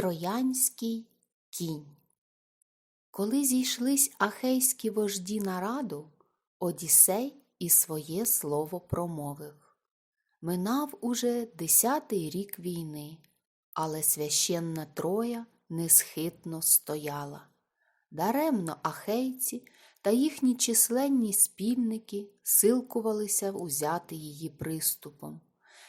Троянський кінь. Коли зійшлись ахейські вожді на раду, Одіссей і своє слово промовив. Минав уже десятий рік війни, але священна Троя несхитно стояла. Даремно ахейці та їхні численні спільники силкувалися узяти її приступом.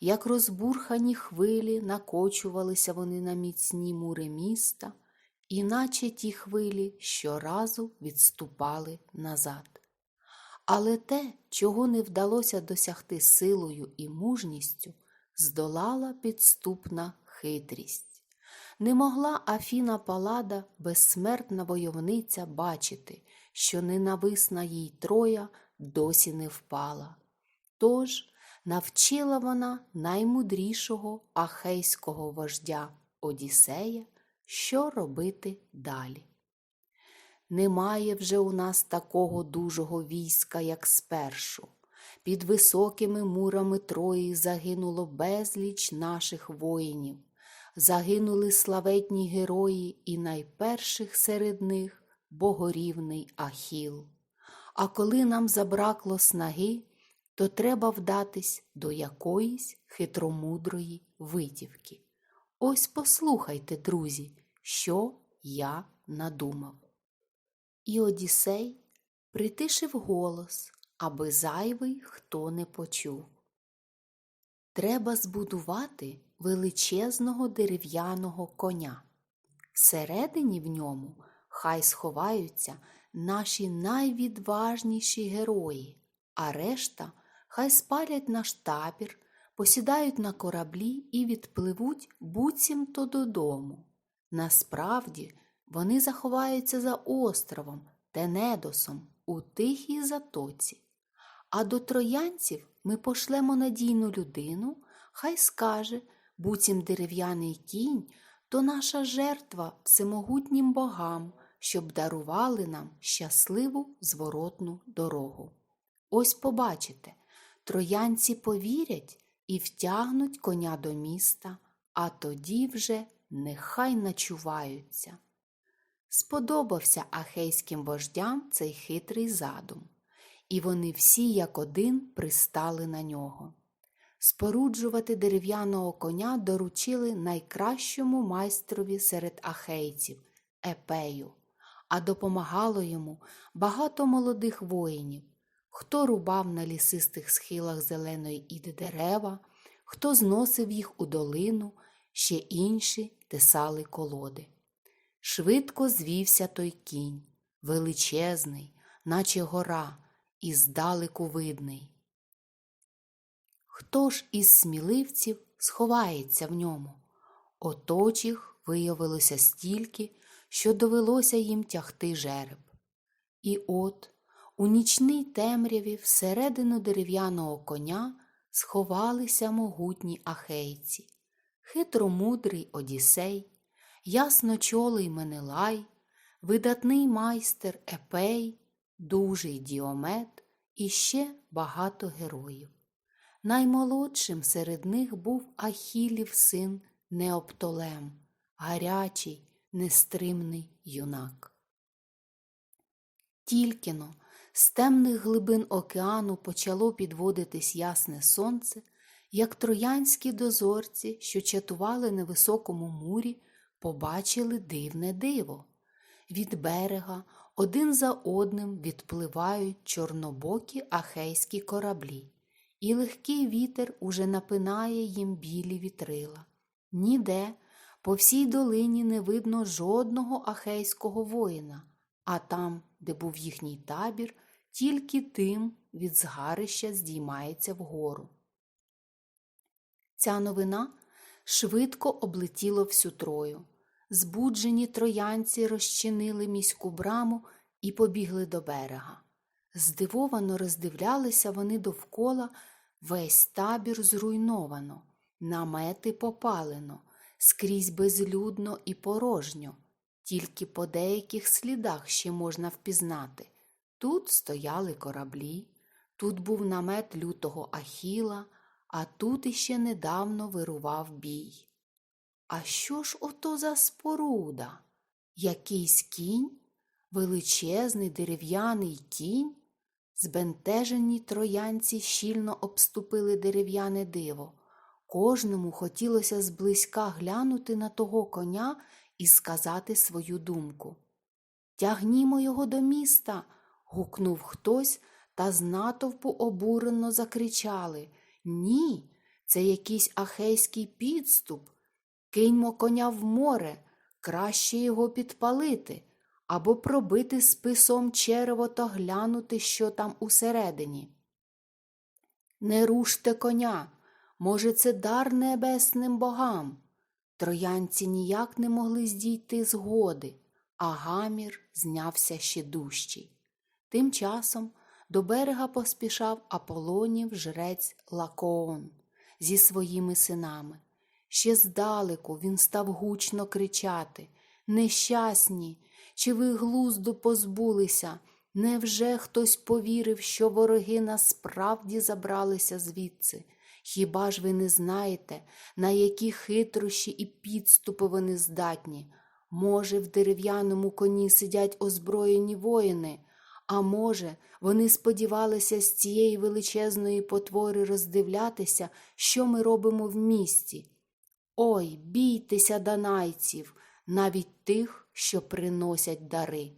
Як розбурхані хвилі накочувалися вони на міцні мури міста, іначе ті хвилі щоразу відступали назад. Але те, чого не вдалося досягти силою і мужністю, здолала підступна хитрість. Не могла Афіна Палада, безсмертна войовниця, бачити, що ненависна їй троя досі не впала. Тож навчила вона наймудрішого ахейського вождя Одіссея, що робити далі. Немає вже у нас такого дужого війська, як спершу. Під високими мурами Трої загинуло безліч наших воїнів, загинули славетні герої, і найперших серед них богорівний Ахіл. А коли нам забракло снаги, то треба вдатись до якоїсь хитромудрої витівки. Ось послухайте, друзі, що я надумав. І Одіссей притишив голос, аби зайвий хто не почув. Треба збудувати величезного дерев'яного коня. Всередині в ньому хай сховаються наші найвідважніші герої, а решта хай спалять наш табір, посідають на кораблі і відпливуть буцімто додому. Насправді, вони заховаються за островом Тенедосом у тихій затоці. А до троянців ми пошлемо надійну людину, хай скаже, буцім дерев'яний кінь, то наша жертва всемогутнім богам, щоб дарували нам щасливу зворотну дорогу. Ось побачите, троянці повірять і втягнуть коня до міста, а тоді вже нехай начуваються. Сподобався ахейським вождям цей хитрий задум, і вони всі як один пристали на нього. Споруджувати дерев'яного коня доручили найкращому майстрові серед ахейців епею, а допомагало йому багато молодих воїнів, хто рубав на лісистих схилах зеленої іди дерева, хто зносив їх у долину, ще інші тесали колоди. Швидко звівся той кінь, величезний, наче гора, і здалеку видний. Хто ж із сміливців сховається в ньому? Оточих виявилося стільки, що довелося їм тягти жереб. І от у нічній темряві всередину дерев'яного коня сховалися могутні ахейці, хитромудрий Одіссей, ясночолий Менелай, видатний майстер Епей, дужий Діомет і ще багато героїв. Наймолодшим серед них був Ахілів син Неоптолем, гарячий, нестримний юнак. Тільки-но з темних глибин океану почало підводитись ясне сонце, як троянські дозорці, що чатували на високому мурі, побачили дивне диво. Від берега один за одним відпливають чорнобокі ахейські кораблі, і легкий вітер уже напинає їм білі вітрила. Ніде по всій долині не видно жодного ахейського воїна, а там, де був їхній табір, тільки тим від згарища здіймається вгору. Ця новина швидко облетіла всю трою. Збуджені троянці розчинили міську браму і побігли до берега. Здивовано роздивлялися вони довкола весь табір зруйновано, намети попалено, скрізь безлюдно і порожньо, тільки по деяких слідах ще можна впізнати. Тут стояли кораблі, тут був намет лютого Ахіла, а тут іще недавно вирував бій. А що ж ото за споруда? Якийсь кінь? Величезний дерев'яний кінь? Збентежені троянці щільно обступили дерев'яне диво. Кожному хотілося зблизька глянути на того коня і сказати свою думку. Тягнімо його до міста. Гукнув хтось, та з натовпу обурено закричали Ні, це якийсь ахейський підступ. Киньмо коня в море, краще його підпалити або пробити списом черево та глянути, що там усередині. Не руште коня, може, це дар небесним богам. Троянці ніяк не могли здійти згоди, а гамір знявся ще дужчий. Тим часом до берега поспішав Аполонів жрець Лакоон зі своїми синами. Ще здалеку він став гучно кричати Нещасні, чи ви глузду позбулися? Невже хтось повірив, що вороги насправді забралися звідси? Хіба ж ви не знаєте, на які хитрощі і підступи вони здатні? Може, в дерев'яному коні сидять озброєні воїни, а може, вони сподівалися з цієї величезної потвори роздивлятися, що ми робимо в місті. Ой, бійтеся данайців, навіть тих, що приносять дари.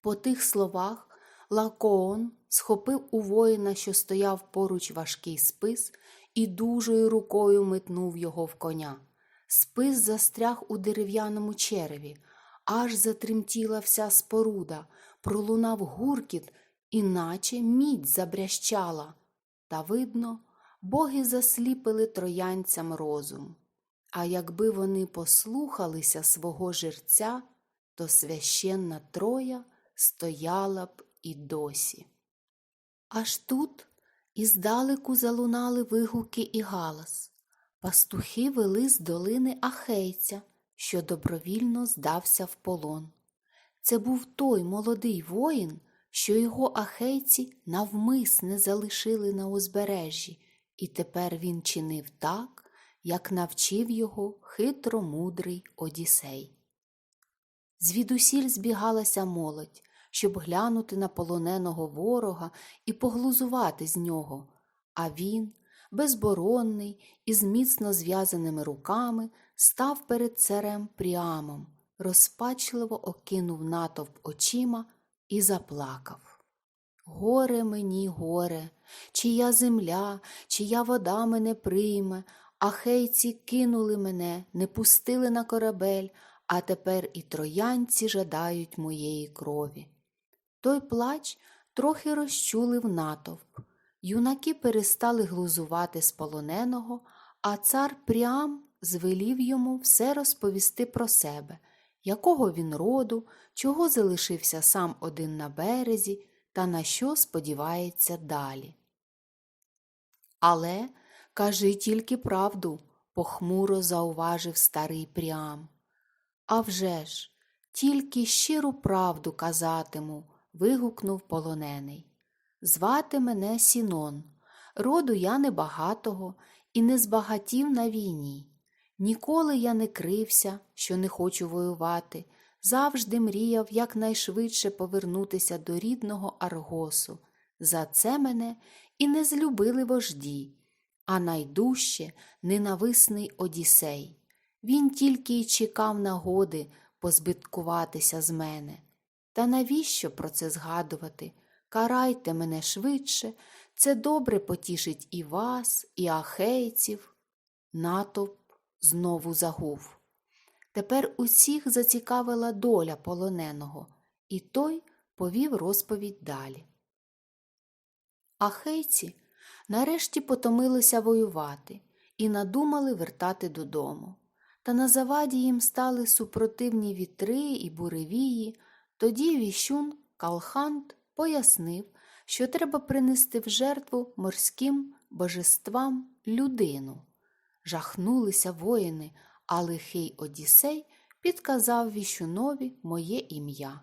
По тих словах Лакоон схопив у воїна, що стояв поруч важкий спис, і дужою рукою метнув його в коня. Спис застряг у дерев'яному череві, аж затремтіла вся споруда, пролунав гуркіт, іначе мідь забрящала. Та, видно, боги засліпили троянцям розум. А якби вони послухалися свого жерця, то священна троя стояла б і досі. Аж тут іздалеку залунали вигуки і галас. Пастухи вели з долини Ахейця, що добровільно здався в полон. Це був той молодий воїн, що його ахейці навмисне залишили на узбережжі, і тепер він чинив так, як навчив його хитро мудрий Одіссей. Звідусіль збігалася молодь, щоб глянути на полоненого ворога і поглузувати з нього, а він, безборонний і з міцно зв'язаними руками, став перед царем Пріамом, розпачливо окинув натовп очима і заплакав. Горе мені, горе, чия земля, чия вода мене прийме, ахейці кинули мене, не пустили на корабель, а тепер і троянці жадають моєї крові. Той плач трохи розчулив натовп. Юнаки перестали глузувати з полоненого, а цар Прям звелів йому все розповісти про себе, якого він роду, чого залишився сам один на березі та на що сподівається далі. Але кажи тільки правду, похмуро зауважив старий Прям. «А вже ж, тільки щиру правду казатиму, вигукнув полонений. Звати мене Сінон. Роду я небагатого і не збагатів на війні. Ніколи я не крився, що не хочу воювати, завжди мріяв якнайшвидше повернутися до рідного Аргосу. За це мене і не злюбили вожді, а найдужче ненависний Одіссей. Він тільки й чекав нагоди позбиткуватися з мене. Та навіщо про це згадувати? Карайте мене швидше, це добре потішить і вас, і ахейців. Натовп знову загув. Тепер усіх зацікавила доля полоненого, і той повів розповідь далі. Ахейці нарешті потомилися воювати і надумали вертати додому. Та на заваді їм стали супротивні вітри і буревії. Тоді віщун Калхант пояснив, що треба принести в жертву морським божествам людину. Жахнулися воїни, а лихий Одіссей підказав віщунові моє ім'я.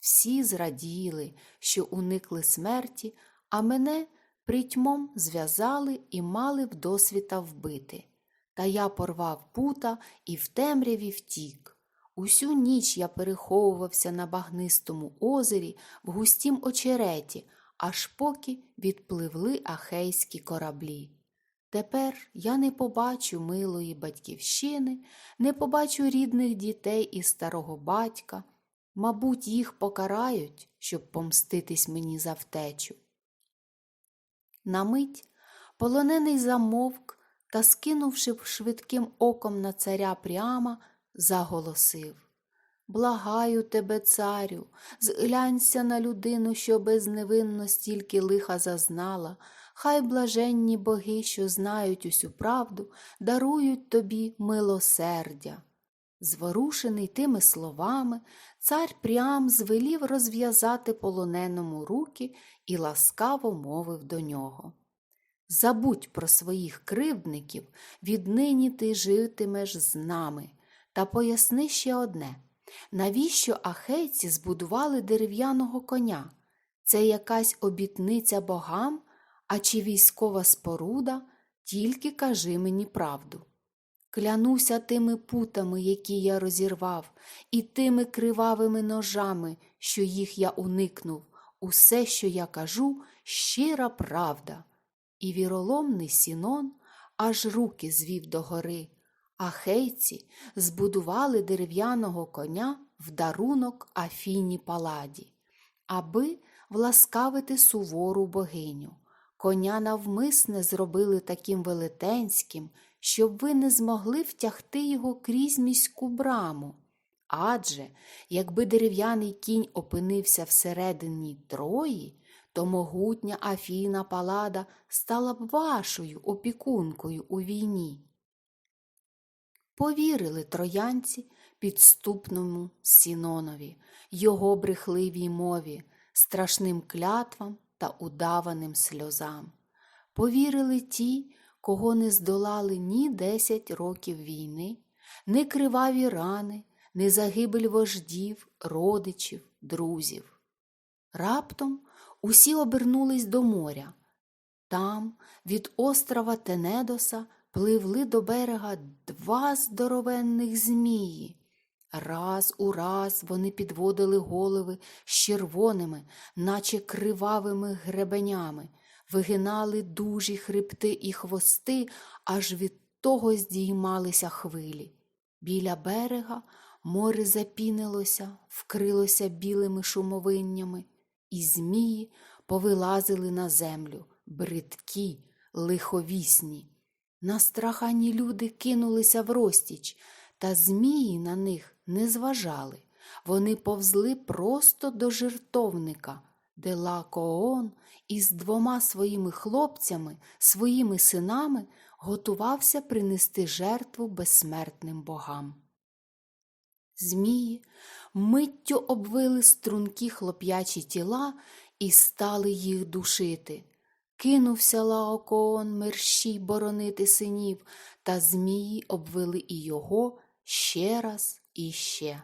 Всі зраділи, що уникли смерті, а мене притьмом зв'язали і мали вдосвіта вбити. Та я порвав пута і в темряві втік. Усю ніч я переховувався на багнистому озері в густім очереті, аж поки відпливли ахейські кораблі. Тепер я не побачу милої батьківщини, не побачу рідних дітей і старого батька. Мабуть, їх покарають, щоб помститись мені за втечу. На мить полонений замовк та, скинувши швидким оком на царя прямо, заголосив Благаю тебе, царю, зглянься на людину, що безневинно стільки лиха зазнала, хай блаженні боги, що знають усю правду, дарують тобі милосердя. Зворушений тими словами, цар прям звелів розв'язати полоненому руки і ласкаво мовив до нього. Забудь про своїх кривдників, віднині ти житимеш з нами. Та поясни ще одне навіщо ахейці збудували дерев'яного коня? Це якась обітниця богам, а чи військова споруда, тільки кажи мені правду. Клянуся тими путами, які я розірвав, і тими кривавими ножами, що їх я уникнув, усе, що я кажу, щира правда. І віроломний Сінон аж руки звів догори, а хейці збудували дерев'яного коня в дарунок Афіні Паладі, аби власкавити сувору богиню. Коня навмисне зробили таким велетенським, щоб ви не змогли втягти його крізь міську браму. Адже, якби дерев'яний кінь опинився всередині Трої, то могутня Афіна Палада стала б вашою опікункою у війні. Повірили троянці підступному Сінонові, його брехливій мові, страшним клятвам та удаваним сльозам. Повірили ті, кого не здолали ні десять років війни, ні криваві рани, ні загибель вождів, родичів, друзів. Раптом усі обернулись до моря. Там, від острова Тенедоса, пливли до берега два здоровенних змії. Раз у раз вони підводили голови з червоними, наче кривавими гребенями, вигинали дужі хребти і хвости, аж від того здіймалися хвилі. Біля берега море запінилося, вкрилося білими шумовиннями, і змії повилазили на землю, бридкі, лиховісні. Настрахані люди кинулися в розтіч, та змії на них не зважали. Вони повзли просто до жертовника, де Лакоон із двома своїми хлопцями, своїми синами готувався принести жертву безсмертним богам. Змії миттю обвили стрункі хлоп'ячі тіла і стали їх душити. Кинувся Лаокоон мерщій боронити синів, та змії обвили і його ще раз і.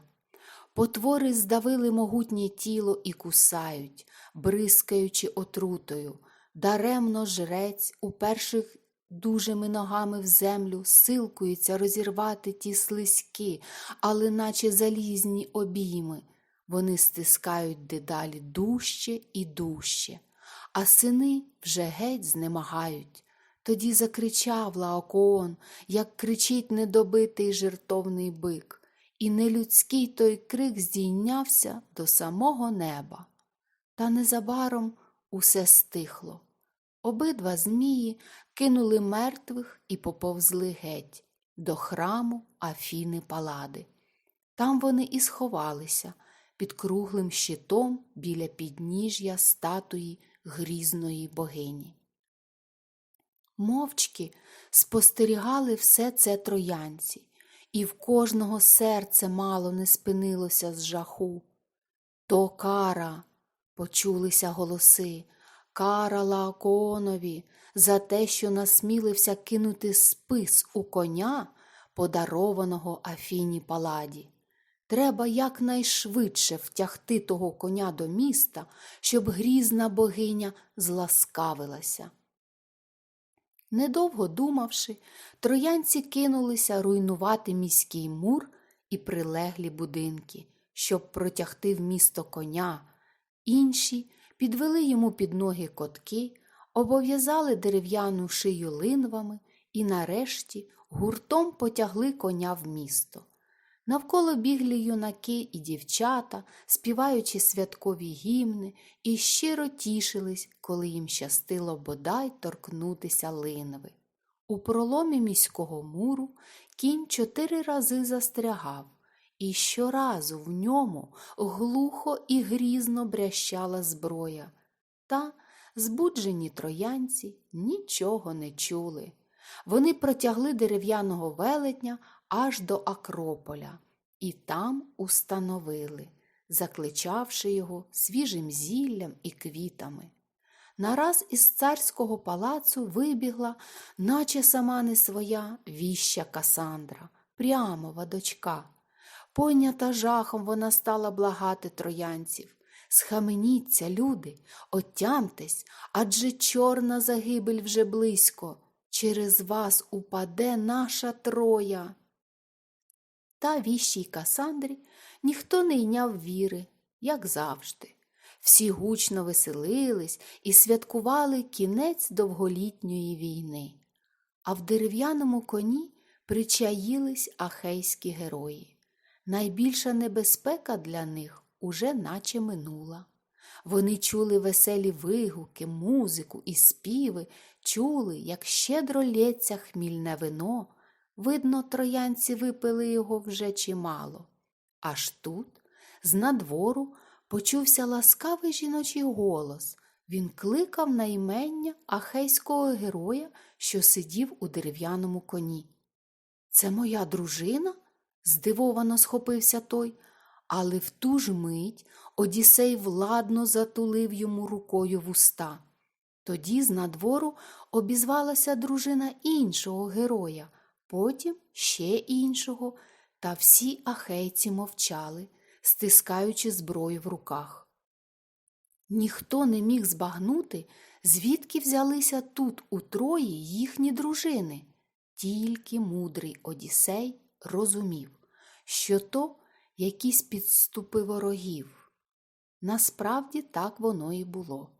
Потвори здавили могутнє тіло і кусають, бризкаючи отрутою. Даремно жрець у перших дужими ногами в землю силкується розірвати ті слизьки, але наче залізні обійми. Вони стискають дедалі дужче і дужче, а сини вже геть знемагають. Тоді закричав Лаокоон, як кричить недобитий жертовний бик, і нелюдський той крик здійнявся до самого неба. Та незабаром усе стихло. Обидва змії кинули мертвих і поповзли геть до храму Афіни Палади. Там вони і сховалися під круглим щитом біля підніжжя статуї грізної богині. Мовчки спостерігали все це троянці, і в кожного серце мало не спинилося з жаху. То кара, почулися голоси, кара Лаоконові за те, що насмілився кинути спис у коня, подарованого Афіні Паладі. Треба якнайшвидше втягти того коня до міста, щоб грізна богиня зласкавилася. Недовго думавши, троянці кинулися руйнувати міський мур і прилеглі будинки, щоб протягти в місто коня. Інші підвели йому під ноги котки, обов'язали дерев'яну шию линвами і нарешті гуртом потягли коня в місто. Навколо бігли юнаки і дівчата, співаючи святкові гімни, і щиро тішились, коли їм щастило бодай торкнутися линви. У проломі міського муру кінь чотири рази застрягав, і щоразу в ньому глухо і грізно брящала зброя. Та збуджені троянці нічого не чули. Вони протягли дерев'яного велетня аж до Акрополя і там установили, закличавши його свіжим зіллям і квітами. Нараз із царського палацу вибігла, наче сама не своя, віща Касандра, прямова дочка. Пойнята жахом вона стала благати троянців. Схаменіться, люди, отямтесь, адже чорна загибель вже близько. Через вас упаде наша троя. Та віщій Касандрі ніхто не йняв віри, як завжди. Всі гучно веселились і святкували кінець довголітньої війни. А в дерев'яному коні причаїлись ахейські герої. Найбільша небезпека для них уже наче минула. Вони чули веселі вигуки, музику і співи, чули, як щедро лється хмільне вино. Видно, троянці випили його вже чимало. Аж тут, з надвору, почувся ласкавий жіночий голос. Він кликав на імення ахейського героя, що сидів у дерев'яному коні. Це моя дружина? здивовано схопився той, але в ту ж мить Одіссей владно затулив йому рукою вуста. Тоді з надвору обізвалася дружина іншого героя, потім ще іншого, та всі ахейці мовчали, стискаючи зброю в руках. Ніхто не міг збагнути, звідки взялися тут у Трої їхні дружини. Тільки мудрий Одіссей розумів, що то якісь підступи ворогів. Насправді так воно і було.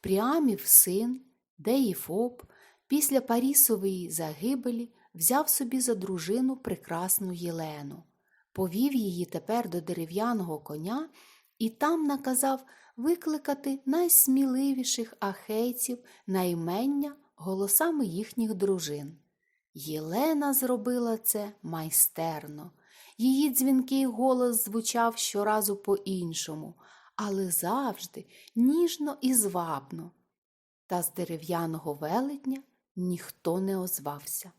Пріамів син, Деїфоп, після Парісової загибелі взяв собі за дружину прекрасну Єлену, повів її тепер до дерев'яного коня і там наказав викликати найсміливіших ахейців на імення голосами їхніх дружин. Єлена зробила це майстерно. Її дзвінкий голос звучав щоразу по-іншому, але завжди ніжно і звабно. Та з дерев'яного велетня ніхто не озвався.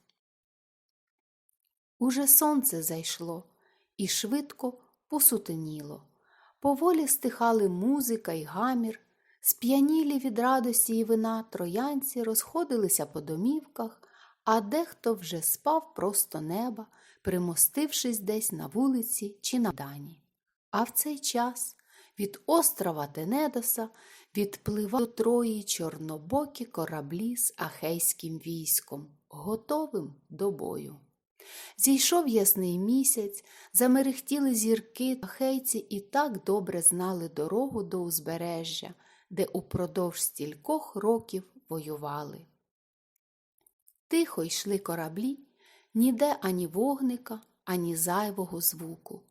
Уже сонце зайшло і швидко посутеніло. Поволі стихали музика й гамір, сп'янілі від радості і вина троянці розходилися по домівках, а дехто вже спав просто неба, примостившись десь на вулиці чи на дані. А в цей час від острова Тенедоса відпливали до Трої чорнобокі кораблі з ахейським військом, готовим до бою. Зійшов ясний місяць, замерехтіли зірки, ахейці і так добре знали дорогу до узбережжя, де упродовж стількох років воювали. Тихо йшли кораблі, ніде ані вогника, ані зайвого звуку.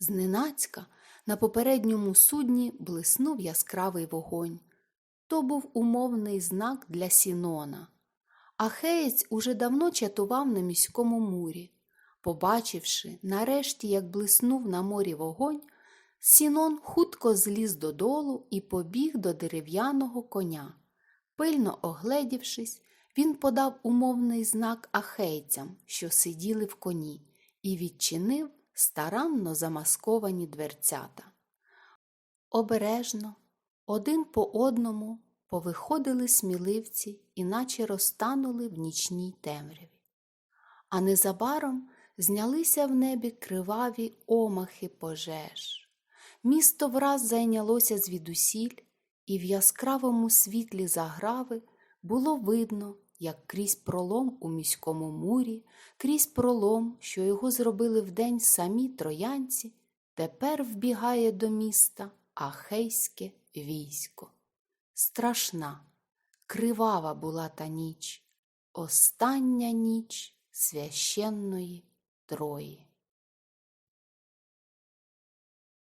Зненацька на попередньому судні блиснув яскравий вогонь. То був умовний знак для Сінона. Ахеєць уже давно чатував на міському мурі. Побачивши, нарешті, як блиснув на морі вогонь, Сінон хутко зліз додолу і побіг до дерев'яного коня. Пильно огледівшись, він подав умовний знак ахейцям, що сиділи в коні, і відчинив старанно замасковані дверцята. Обережно, один по одному повиходили сміливці і наче розтанули в нічній темряві. А незабаром знялися в небі криваві омахи пожеж. Місто враз зайнялося звідусіль, і в яскравому світлі заграви було видно, як крізь пролом у міському мурі, крізь пролом, що його зробили вдень самі троянці, тепер вбігає до міста ахейське військо. Страшна, кривава була та ніч, остання ніч священної Трої.